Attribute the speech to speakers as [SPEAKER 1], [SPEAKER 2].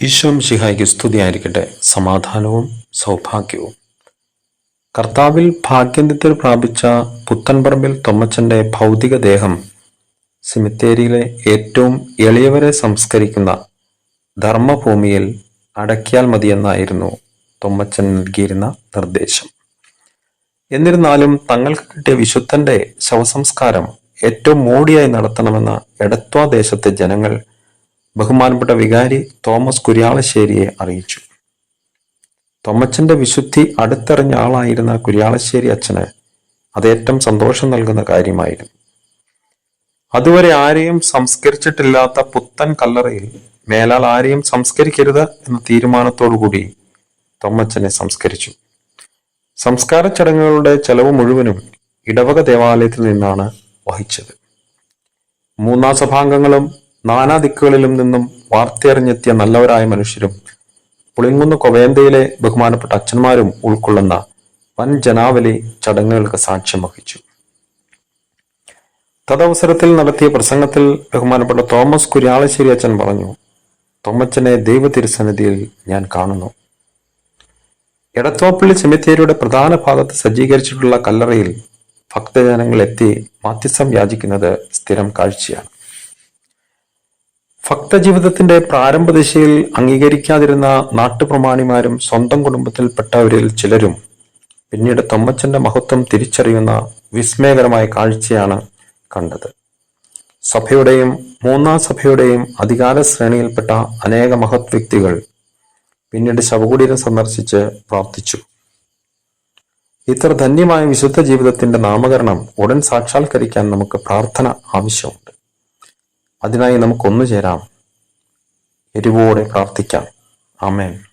[SPEAKER 1] ഈശോ ശിഹായ്ക്ക് സ്തുതിയായിരിക്കട്ടെ. സമാധാനവും സൗഭാഗ്യവും. കർത്താവിൽ ഭാഗ്യന്തിത്തിൽ പ്രാപിച്ച പുത്തൻപറമ്പിൽ തൊമ്മച്ചന്റെ ഭൗതിക ദേഹം സിമിത്തേരിയിലെ ഏറ്റവും എളിയവരെ സംസ്കരിക്കുന്ന ധർമ്മഭൂമിയിൽ അടക്കിയാൽ മതിയെന്നായിരുന്നു തൊമ്മച്ചൻ നൽകിയിരുന്ന നിർദ്ദേശം. എന്നിരുന്നാലും തങ്ങൾക്ക് കിട്ടിയ വിശുദ്ധന്റെ ശവസംസ്കാരം ഏറ്റവും മോടിയായി നടത്തണമെന്ന എടത്വാ ദേശത്തെ ജനങ്ങൾ ബഹുമാനപ്പെട്ട വികാരി തോമസ് കുര്യാളശ്ശേരിയെ അറിയിച്ചു. തൊമ്മച്ചന്റെ വിശുദ്ധി അടുത്തറിഞ്ഞ ആളായിരുന്ന കുര്യാളശ്ശേരി അച്ഛന് അതേറ്റം സന്തോഷം നൽകുന്ന കാര്യമായിരുന്നു. അതുവരെ ആരെയും സംസ്കരിച്ചിട്ടില്ലാത്ത പുത്തൻ കല്ലറയിൽ മേലാൽ ആരെയും സംസ്കരിക്കരുത് എന്ന തീരുമാനത്തോടുകൂടി തൊമ്മച്ചനെ സംസ്കരിച്ചു. സംസ്കാര ചടങ്ങുകളുടെ ചെലവ് മുഴുവനും ഇടവക ദേവാലയത്തിൽ നിന്നാണ് വഹിച്ചത്. മൂന്നാം സഭാംഗങ്ങളും നാനാ ദിക്കുകളിലും നിന്നും വാർത്തയറിഞ്ഞെത്തിയ നല്ലവരായ മനുഷ്യരും പുളിങ്ങുന്ന കൊവേന്തയിലെ ബഹുമാനപ്പെട്ട അച്ഛന്മാരും ഉൾക്കൊള്ളുന്ന വൻ ജനാവലി ചടങ്ങുകൾക്ക് സാക്ഷ്യം വഹിച്ചു. തദവസരത്തിൽ നടത്തിയ പ്രസംഗത്തിൽ ബഹുമാനപ്പെട്ട തോമസ് കുര്യാളശ്ശേരി അച്ഛൻ പറഞ്ഞു തോമച്ചനെ ദൈവ തിരുസന്നിധിയിൽ ഞാൻ കാണുന്നു. എടത്തോപ്പള്ളി സെമിത്തേരിയുടെ പ്രധാന ഭാഗത്ത് സജ്ജീകരിച്ചിട്ടുള്ള കല്ലറയിൽ ഭക്തജനങ്ങൾ എത്തി മാധ്യസ്ഥം യാചിക്കുന്നത് സ്ഥിരം കാഴ്ചയാണ്. ഭക്തജീവിതത്തിന്റെ പ്രാരംഭ ദിശയിൽ അംഗീകരിക്കാതിരുന്ന നാട്ടുപ്രമാണിമാരും സ്വന്തം കുടുംബത്തിൽപ്പെട്ടവരിൽ ചിലരും പിന്നീട് തൊമ്മച്ചന്റെ മഹത്വം തിരിച്ചറിയുന്ന വിസ്മയകരമായ കാഴ്ചയാണ് കണ്ടത്. സഭയുടെയും മൂന്നാം സഭയുടെയും അധികാര ശ്രേണിയിൽപ്പെട്ട അനേക മഹത് വ്യക്തികൾ പിന്നീട് ശവകുടീരം സന്ദർശിച്ച് പ്രാർത്ഥിച്ചു. ഇത്ര ധന്യമായ വിശുദ്ധ ജീവിതത്തിന്റെ നാമകരണം ഉടൻ സാക്ഷാത്കരിക്കാൻ നമുക്ക് പ്രാർത്ഥന ആവശ്യമുണ്ട്. അതിനായി നമുക്കൊന്നു ചേരാം. എരിവോടെ പ്രാർത്ഥിക്കാം. ആമേൻ.